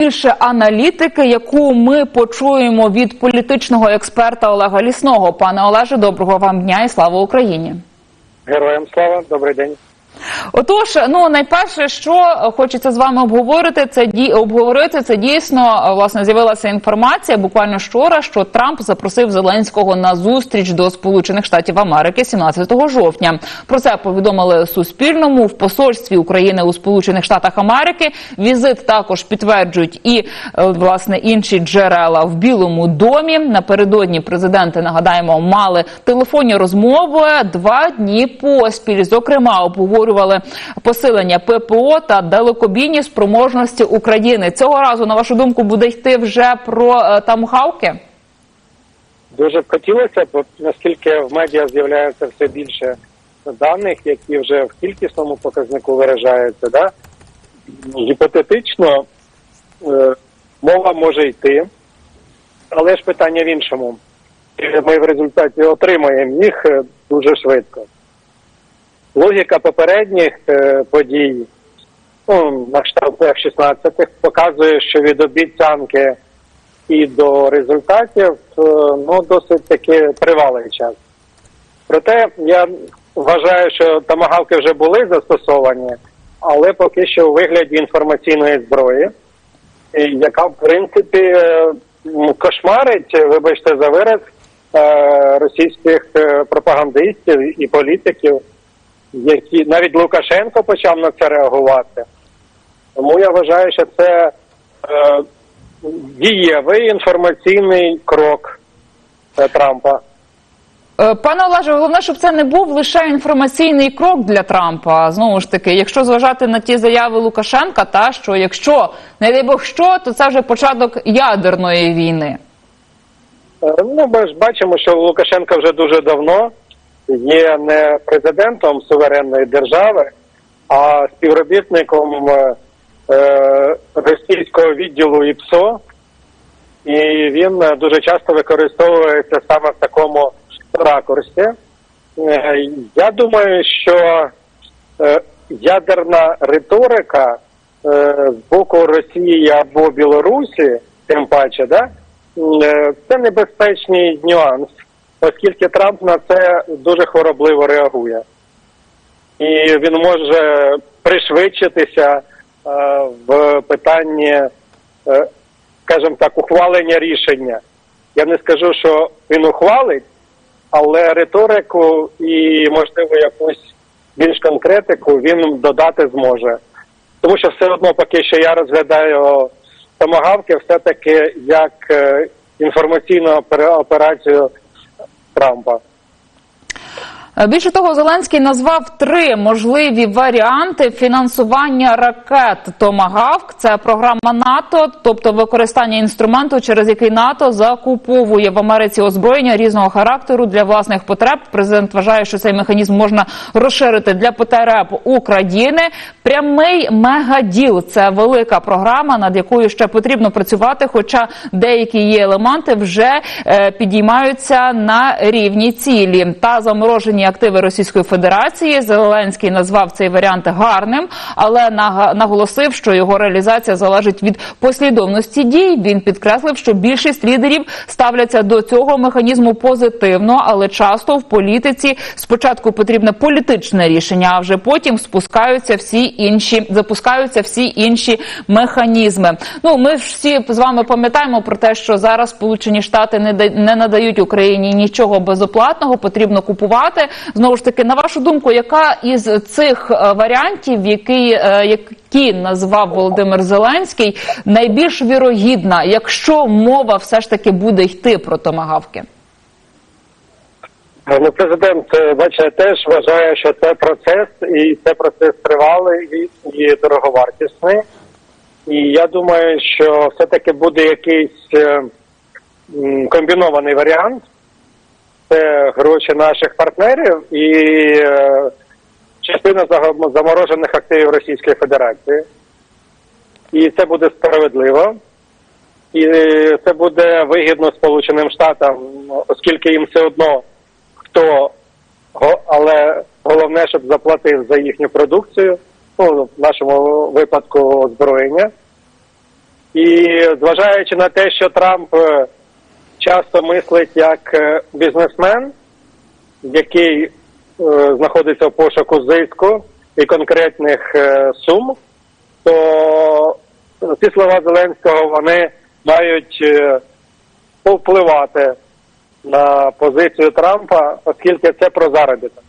Більше аналітики, яку ми почуємо від політичного експерта Олега Лісного. Пане Олеже, доброго вам дня і слава Україні. Героям слава, добрий день. Отож, ну найперше, що хочеться з вами обговорити, це ді обговорити. Це дійсно власне з'явилася інформація буквально вчора, що Трамп запросив Зеленського на зустріч до Сполучених Штатів Америки 17 жовтня. Про це повідомили Суспільному в посольстві України у Сполучених Штатах Америки. Візит також підтверджують і е, власне інші джерела в Білому домі. Напередодні президенти нагадаємо мали телефонні розмови два дні поспіль. Зокрема, обговорювали посилення ППО та далекобійні спроможності України. Цього разу, на вашу думку, буде йти вже про е, тамгавки? Дуже б хотілося, бо наскільки в медіа з'являється все більше даних, які вже в кількісному показнику виражаються, да? гіпотетично е, мова може йти, але ж питання в іншому. Ми в результаті отримаємо їх е, дуже швидко. Логіка попередніх е, подій, ну, на кшталт F-16, показує, що від обіцянки і до результатів е, ну, досить таки тривалий час. Проте я вважаю, що тамагавки вже були застосовані, але поки що у вигляді інформаційної зброї, яка в принципі е, кошмарить, вибачте за вираз, російських пропагандистів і політиків, які навіть Лукашенко почав на це реагувати. Тому я вважаю, що це е, дієвий інформаційний крок е, Трампа. Е, Пане Олеже, головне, щоб це не був лише інформаційний крок для Трампа. Знову ж таки, якщо зважати на ті заяви Лукашенка, та що якщо не дай Бог що, то це вже початок ядерної війни. Е, Ну, ми ж бачимо, що Лукашенко вже дуже давно є не президентом суверенної держави, а співробітником е, е, російського відділу ІПСО, і він е, дуже часто використовується саме в такому ракурсі. Я думаю, що ядерна риторика з боку Росії або Білорусі, тим паче, да, це небезпечний нюанс, оскільки Трамп на це дуже хворобливо реагує. І він може пришвидшитися е, в питанні, е, скажімо так, ухвалення рішення. Я не скажу, що він ухвалить, але риторику і, можливо, якусь більш конкретику він додати зможе. Тому що все одно, поки що я розглядаю томагавки, все-таки як е, інформаційну опера- операцію Трампа. Е, Більше того, Зеленський назвав три можливі варіанти фінансування ракет Томагавк. Це програма НАТО, тобто використання інструменту, через який НАТО закуповує в Америці озброєння різного характеру для власних потреб. Президент вважає, що цей механізм можна розширити для потреб України. Прямий мегаділ це велика програма, над якою ще потрібно працювати. Хоча деякі її елементи вже е, підіймаються на рівні цілі та заморожені активи Російської Федерації. Зеленський назвав цей варіант гарним, але наголосив, що його реалізація залежить від послідовності дій. Він підкреслив, що більшість лідерів ставляться до цього механізму позитивно, але часто в політиці спочатку потрібне політичне рішення, а вже потім спускаються всі інші, запускаються всі інші механізми. Ну ми всі з вами пам'ятаємо про те, що зараз Сполучені Штати не не надають Україні нічого безоплатного, потрібно купувати. Знову ж таки, на вашу думку, яка із цих е, варіантів, які, е, які назвав Володимир Зеленський, найбільш вірогідна, якщо мова все ж таки буде йти про томагавки? Ну, президент, е, бачите, теж вважає, що це процес, і це процес тривалий і, дороговартісний. І я думаю, що все-таки буде якийсь е, комбінований варіант. Це гроші наших партнерів і е, частина заморожених активів Російської Федерації. І це буде справедливо. І е, це буде вигідно Сполученим Штатам, оскільки їм все одно хто, але головне, щоб заплатив за їхню продукцію, ну, в нашому випадку озброєння. І зважаючи на те, що Трамп е, часто мислить як е, бізнесмен, який е, знаходиться в пошуку зиску і конкретних е, сум, то ці слова Зеленського вони мають е, повпливати на позицію Трампа, оскільки це про заробіток.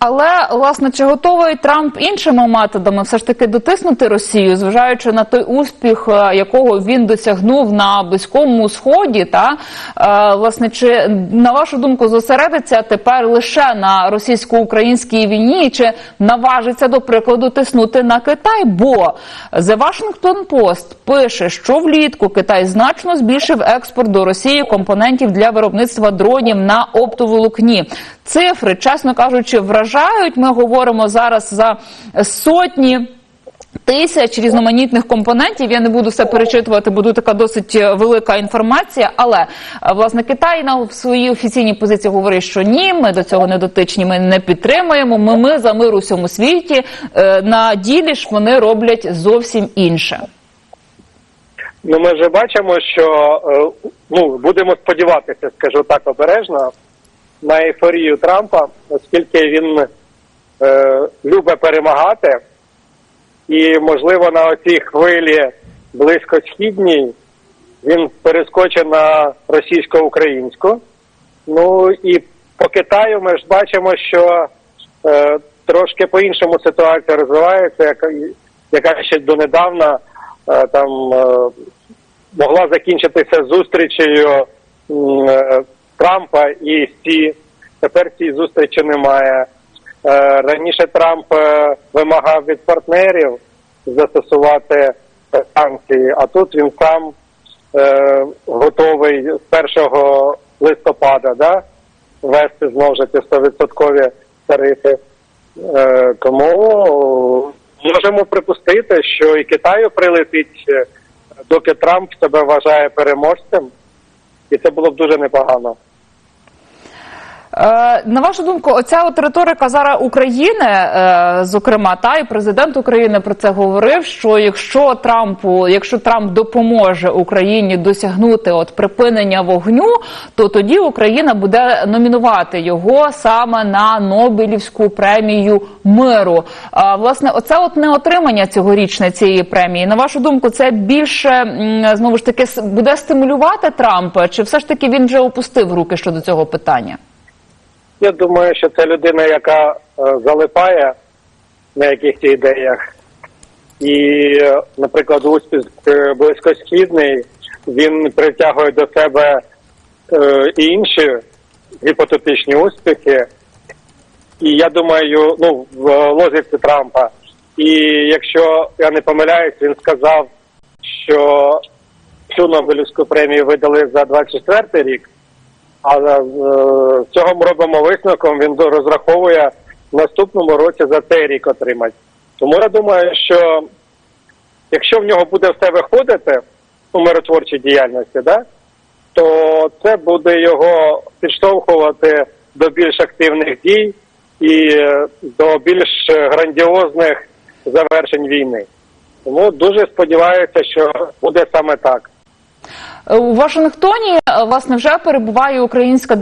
Але власне чи готовий Трамп іншими методами все ж таки дотиснути Росію, зважаючи на той успіх, е, якого він досягнув на близькому сході, та е, власне, чи на вашу думку зосередиться тепер лише на російсько-українській війні, чи наважиться до прикладу тиснути на Китай? Бо The Washington Post пише, що влітку Китай значно збільшив експорт до Росії компонентів для виробництва дронів на оптоволокні. Цифри, чесно кажучи, вражають. Ми говоримо зараз за сотні. Тисяч різноманітних компонентів я не буду все перечитувати, тут така досить е, велика інформація. Але е, власне Китай на своїй офіційній позиції говорить, що ні, ми до цього не дотичні, ми не підтримуємо. Ми, ми за мир у всьому світі. Е, На ділі ж вони роблять зовсім інше. Ну, ми вже бачимо, що ну будемо сподіватися, скажу так обережно, на ейфорію Трампа, оскільки він е, любить перемагати, і можливо на оцій хвилі близькосхідній він перескочить на російсько-українську. Ну і по Китаю ми ж бачимо, що е, трошки по-іншому ситуація розвивається, яка, яка ще донедавна е, там е, могла закінчитися зустрічею е, Трампа і Сі. Тепер цієї зустрічі немає. Е, Раніше Трамп е, вимагав від партнерів застосувати санкції, а тут він сам е, готовий з 1 листопада да, ввести знову ж ті 100% тарифи. Тому можемо припустити, що і Китаю прилетить, доки Трамп себе вважає переможцем, і це було б дуже непогано. Е, На вашу думку, оця от риторика зараз України, е, зокрема, та і президент України про це говорив. Що якщо Трампу, якщо Трамп допоможе Україні досягнути от припинення вогню, то тоді Україна буде номінувати його саме на Нобелівську премію миру. А власне, оце от неотримання цьогорічне цієї премії. На вашу думку, це більше знову ж таки буде стимулювати Трампа, чи все ж таки він вже опустив руки щодо цього питання? Я думаю, що це людина, яка е, залипає на якихось ідеях. І, е, наприклад, успіх е, близькосхідний він притягує до себе і інші гіпотетичні успіхи. І я думаю, ну, в лозівці Трампа. І якщо я не помиляюсь, він сказав, що цю Нобелівську премію видали за 24 рік. А е, з цього ми робимо висновком, він розраховує в наступному році за цей рік отримати. Тому я думаю, що якщо в нього буде все виходити у миротворчій діяльності, да, то це буде його підштовхувати до більш активних дій і е, до більш грандіозних завершень війни. Тому дуже сподіваюся, що буде саме так. У Вашингтоні е, власне вже перебуває українська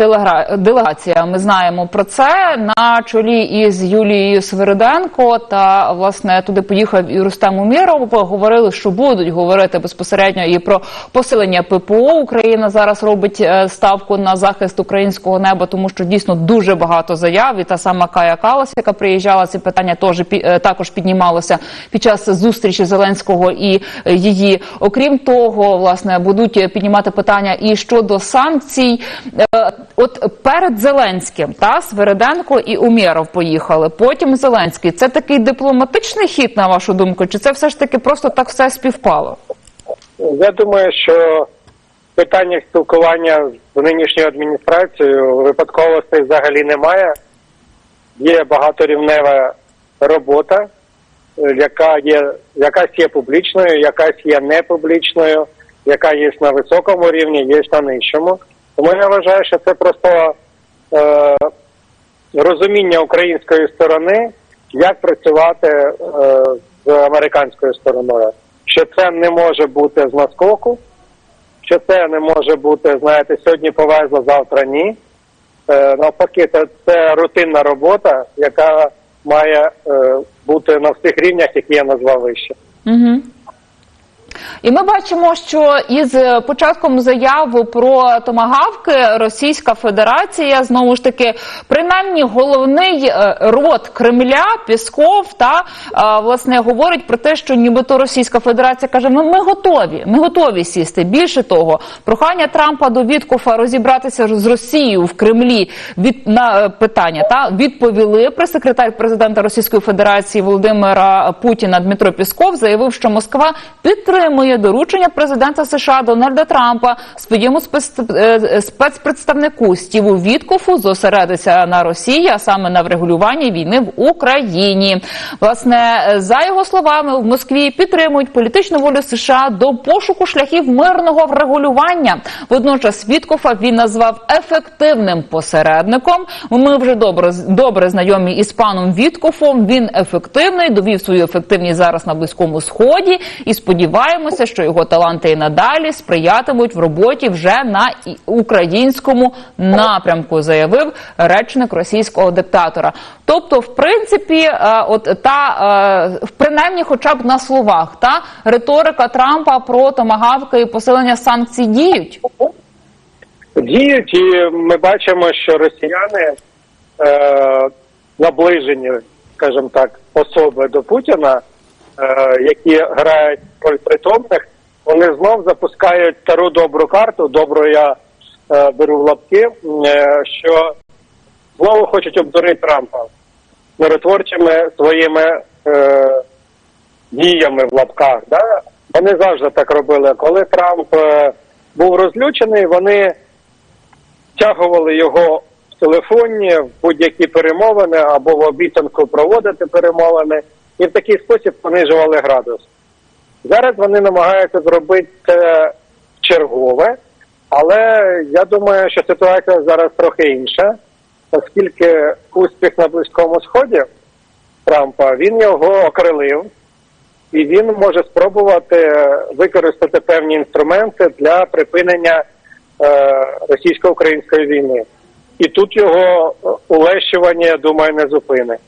делегація. Ми знаємо про це на чолі із Юлією Свириденко. Та власне туди поїхав і Рустем Уміров. Говорили, що будуть говорити безпосередньо і про посилення ППО. Україна зараз робить е, ставку на захист українського неба, тому що дійсно дуже багато заяв. І та сама Кая Калас, яка приїжджала, ці питання теж е, також піднімалося під час зустрічі Зеленського і її. Окрім того, власне, будуть піднімати питання і щодо санкцій. Е, От перед Зеленським та Свериденко і Умєров поїхали. Потім Зеленський. Це такий дипломатичний хід, на вашу думку, чи це все ж таки просто так все співпало? Я думаю, що в питаннях спілкування з нинішньою адміністрацією випадковостей взагалі немає. Є багаторівнева робота, яка є якась є публічною, якась є непублічною, яка є на високому рівні, є на нижчому. Тому я вважаю, що це просто е, розуміння української сторони, як працювати е, з американською стороною, що це не може бути з наскоку, що це не може бути, знаєте, сьогодні повезло, завтра ні. Е, навпаки, це, це рутинна робота, яка має е, бути на всіх рівнях, які я назвав вище. Угу. І ми бачимо, що із початком заяви про томагавки Російська Федерація знову ж таки, принаймні, головний е, рот Кремля Пісков та е, власне говорить про те, що нібито Російська Федерація каже: ми, ми готові, ми готові сісти. Більше того, прохання Трампа до Віткофа розібратися з Росією в Кремлі від на е, питання та відповіли прес-секретар президента Російської Федерації Володимира Путіна Дмитро Пісков заявив, що Москва підтримує доручення президента США Дональда Трампа своєму спец- е, спецпредставнику Стіву Віткофу зосередитися на Росії, а саме на врегулюванні війни в Україні. Власне, е, за його словами, в Москві підтримують політичну волю США до пошуку шляхів мирного врегулювання. Водночас Віткофа він назвав ефективним посередником. Ми вже добре добре знайомі із паном Віткофом. Він ефективний, довів свою ефективність зараз на близькому сході, і сподіваємося, що його таланти і надалі сприятимуть в роботі вже на українському напрямку, заявив речник російського диктатора. Тобто, в принципі, е, от та е, принаймні, хоча б на словах, та риторика Трампа про томагавки і посилення санкцій діють. діють, і ми бачимо, що росіяни е, наближені, скажімо так, особи до Путіна, е, які грають притомних, вони знов запускають стару добру карту. Добру я е, беру в лапки, е, що знову хочуть обдурити Трампа миротворчими своїми е, діями в лапках. Да? Вони завжди так робили. Коли Трамп е, був розлючений, вони втягували його в телефоні в будь-які перемовини або в обіцянку проводити перемовини, і в такий спосіб понижували градус. Зараз вони намагаються зробити це чергове, але я думаю, що ситуація зараз трохи інша, оскільки успіх на Близькому Сході Трампа він його окрилив, і він може спробувати використати певні інструменти для припинення е, російсько-української війни. І тут його е, улещування, я думаю, не зупинить.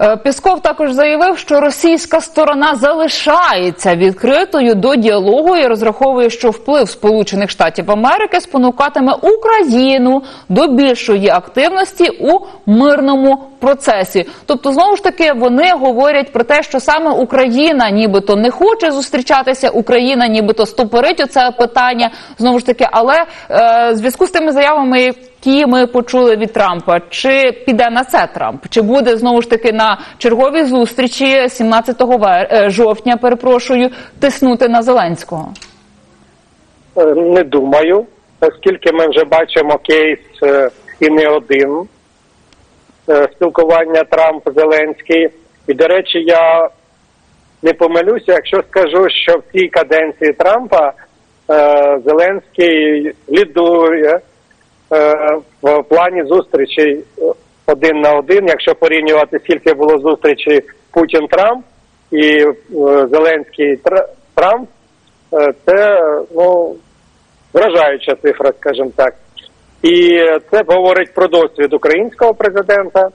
Е, Пісков також заявив, що російська сторона залишається відкритою до діалогу і розраховує, що вплив Сполучених Штатів Америки спонукатиме Україну до більшої активності у мирному процесі. Тобто, знову ж таки, вони говорять про те, що саме Україна, нібито не хоче зустрічатися, Україна, нібито стопорить оце питання. Знову ж таки, але е, зв'язку з тими заявами, які ми почули від Трампа, чи піде на це Трамп, чи буде знову ж таки на черговій зустрічі 17 вер... е, жовтня, перепрошую, тиснути на Зеленського? Е, Не думаю, оскільки ми вже бачимо кейс е, і не один спілкування Трамп-Зеленський. І, до речі, я не помилюся, якщо скажу, що в цій каденції Трампа Зеленський лідує в плані зустрічей е, один на один, якщо порівнювати, скільки було зустрічей Путін-Трамп і е, Зеленський Трамп, е, це ну, вражаюча цифра, скажімо так. І це говорить про досвід українського президента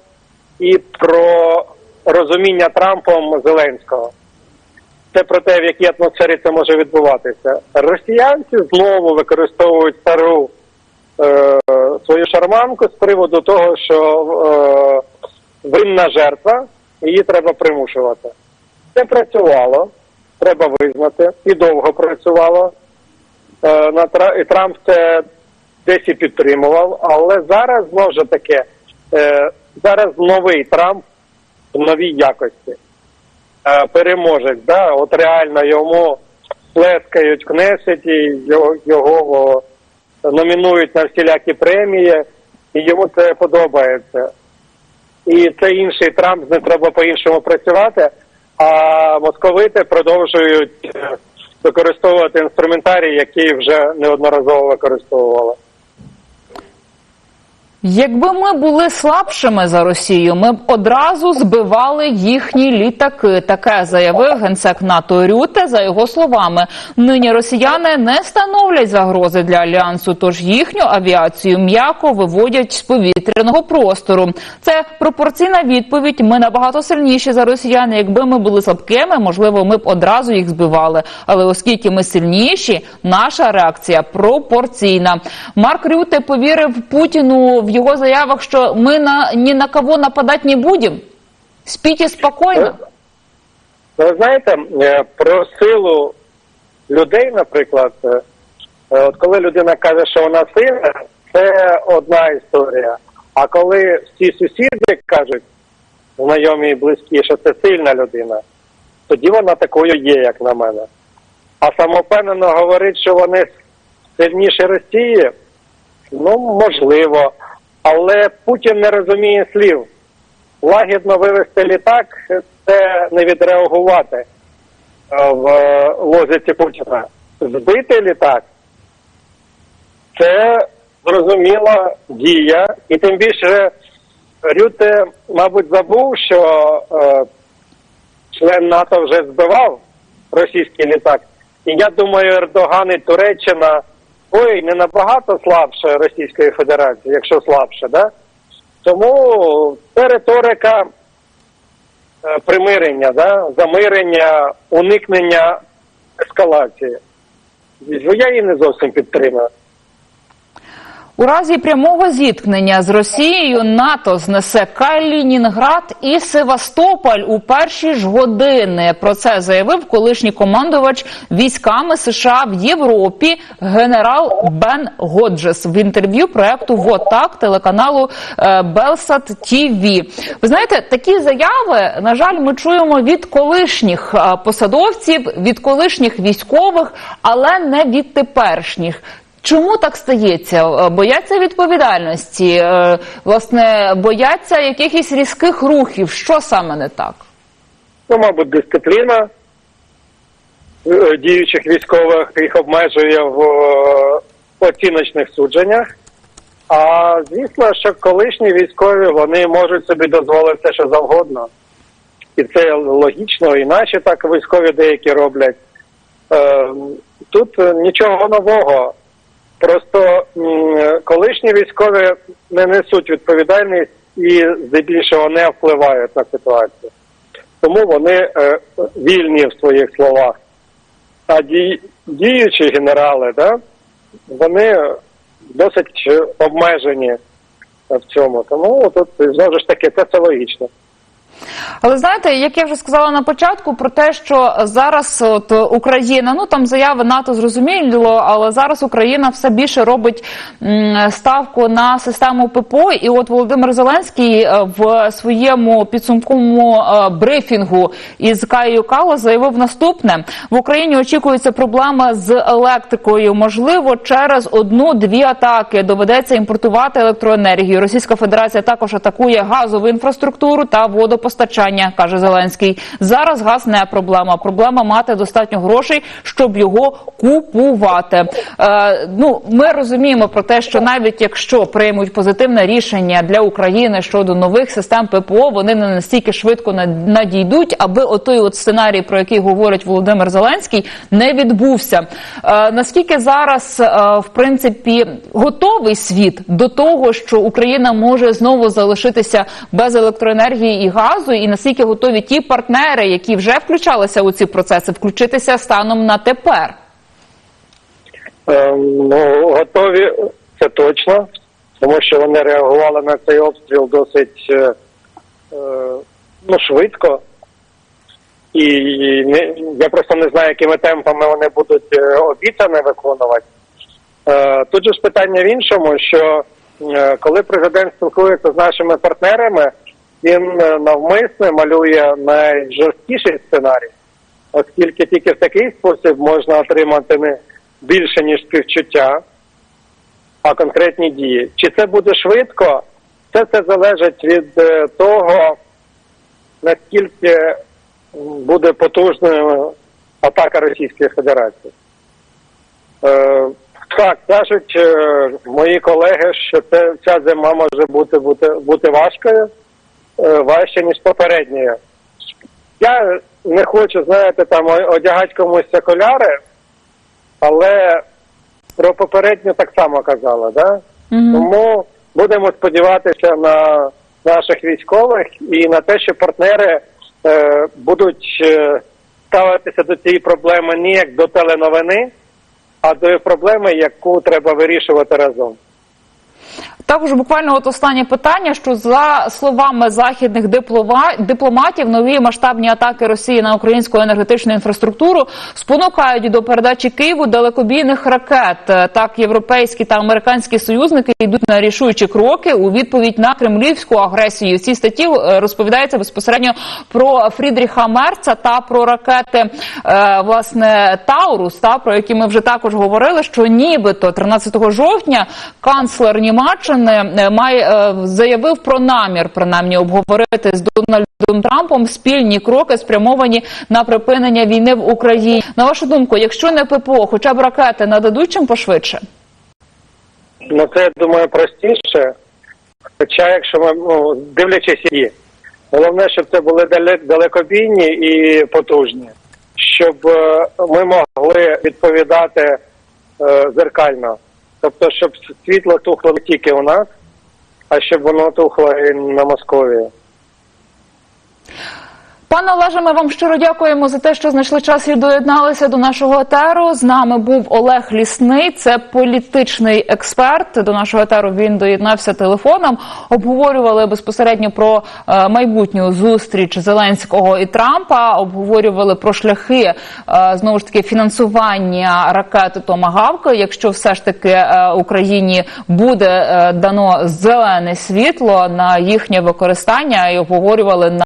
і про розуміння Трампом Зеленського. Це про те, в якій атмосфері це може відбуватися. Росіянці знову використовують стару е, свою шарманку з приводу того, що е, винна жертва, її треба примушувати. Це працювало, треба визнати, і довго працювало. Е, на і Трамп це десь і підтримував, але зараз знову ж таки, е, зараз новий Трамп в новій якості. Е, переможець, да, от реально йому плескають в Кнесеті, його, його номінують на всілякі премії, і йому це подобається. І це інший Трамп, з ним треба по-іншому працювати, а московити продовжують е, використовувати інструментарій, який вже неодноразово використовували. Якби ми були слабшими за Росію, ми б одразу збивали їхні літаки. Таке заявив генсек НАТО Рюте. За його словами, нині росіяни не становлять загрози для альянсу, тож їхню авіацію м'яко виводять з повітряного простору. Це пропорційна відповідь. Ми набагато сильніші за росіян. Якби ми були слабкими, можливо, ми б одразу їх збивали. Але оскільки ми сильніші, наша реакція пропорційна. Марк Рюте повірив Путіну в його заявах, що ми на ні на кого нападати не будемо. Спіть спокійно. Ви знаєте, е, про силу людей, наприклад, е, е, от коли людина каже, що вона сильна, це одна історія. А коли всі сусіди кажуть, знайомі і близькі, що це сильна людина, тоді вона такою є, як на мене. А самовпевнено говорить, що вони сильніші Росії, ну можливо. Але Путін не розуміє слів. Лагідно вивести літак це не відреагувати е, в лозиці Путіна. Збити літак це зрозуміла дія, і тим більше Рюте, мабуть, забув, що е, член НАТО вже збивав російський літак. І я думаю, Ердоган і Туреччина ой, не набагато слабше Російської Федерації, якщо слабше, да? Тому це риторика е, примирення, да? замирення, уникнення ескалації. Я її не зовсім підтримую. У разі прямого зіткнення з Росією НАТО знесе Калінінград і Севастополь у перші ж години. Про це заявив колишній командувач військами США в Європі генерал Бен Годжес в інтерв'ю проекту «Вот телеканалу е, Белсат ТІВІ. Ви знаєте, такі заяви на жаль, ми чуємо від колишніх е, посадовців, від колишніх військових, але не від теперішніх. Чому так стається? Е, Бояться відповідальності, е, власне, бояться якихось різких рухів. Що саме не так? Ну, мабуть, дисципліна е, діючих військових їх обмежує в оціночних судженнях. А звісно, що колишні військові вони можуть собі дозволити все, що завгодно. І це логічно, і наші так військові деякі роблять. Тут нічого нового. Просто колишні військові не несуть відповідальність і здебільшого не впливають на ситуацію. Тому вони е, вільні в своїх словах. А ді, діючі генерали, да, вони досить обмежені в цьому. Тому тут знову ж таки це, це логічно. Але знаєте, як я вже сказала на початку, про те, що зараз от Україна, ну там заяви НАТО зрозуміло, але зараз Україна все більше робить ставку на систему ППО. І от Володимир Зеленський е, в своєму підсумковому е, брифінгу із Каєю Кало заявив наступне: в Україні очікуються проблеми з електрикою. Можливо, через одну-дві атаки доведеться імпортувати електроенергію. Російська Федерація також атакує газову інфраструктуру та водопостачання, каже Зеленський. Зараз газ не проблема. Проблема мати достатньо грошей, щоб його купувати. Е, ну, ми розуміємо про те, що навіть якщо приймуть позитивне рішення для України щодо нових систем ППО, вони не настільки швидко над- надійдуть, аби отой от сценарій, про який говорить Володимир Зеленський, не відбувся. Е, наскільки зараз, е, в принципі, готовий світ до того, що Україна може знову залишитися без електроенергії і газу, і наскільки готові ті партнери, які вже включалися у ці процеси, включитися станом на тепер? Е, ну, готові, це точно, тому що вони реагували на цей обстріл досить е, е, ну, швидко. І не, я просто не знаю, якими темпами вони будуть е, обіцяне виконувати. Тут же ж питання в іншому, що коли президент спілкується з нашими партнерами, він е, навмисне малює найжорсткіший сценарій, оскільки тільки в такий спосіб можна отримати не більше ніж співчуття, а конкретні дії. Чи це буде швидко? Це все залежить від е, того, наскільки буде потужною атака Російської Федерації. Е, Так, кажуть мої колеги, що це ця зима може бути бути, бути важкою, важче, ніж попередньою. Я не хочу, знаєте, там одягати комусь окуляри, але про попередню так само казала, да? Тому будемо сподіватися на наших військових і на те, що партнери е, будуть е, ставитися до цієї проблеми не як до теленовини, а до проблеми, яку треба вирішувати разом. Також буквально от останнє питання, що за словами західних диплома- дипломатів, нові масштабні атаки Росії на українську енергетичну інфраструктуру спонукають до передачі Києву далекобійних ракет. Так, європейські та американські союзники йдуть на рішучі кроки у відповідь на кремлівську агресію. В цій статті е, розповідається безпосередньо про Фрідріха Мерца та про ракети е, власне Таурус, та про які ми вже також говорили, що нібито 13 жовтня канцлер Німеччини е, має е, заявив про намір принаймні обговорити з Дональдом Трампом спільні кроки, спрямовані на припинення війни в Україні. На вашу думку, якщо не ППО, хоча б ракети нададуть чим пошвидше? Ну це я думаю простіше. Хоча, якщо ми ну, дивлячись її, головне, щоб це були далекобійні і потужні, щоб е, ми могли відповідати е, зеркально. Тобто, щоб світло тухло не тільки у нас, а щоб воно тухло і на Московії. Пане Олеже, ми вам щиро дякуємо за те, що знайшли час і доєдналися до нашого етеру. З нами був Олег Лісний, це політичний експерт. До нашого етеру він доєднався телефоном. Обговорювали безпосередньо про е, майбутню зустріч Зеленського і Трампа. Обговорювали про шляхи е, знову ж таки фінансування ракети Томагавка. Якщо все ж таки е, Україні буде дано зелене світло на їхнє використання, і обговорювали на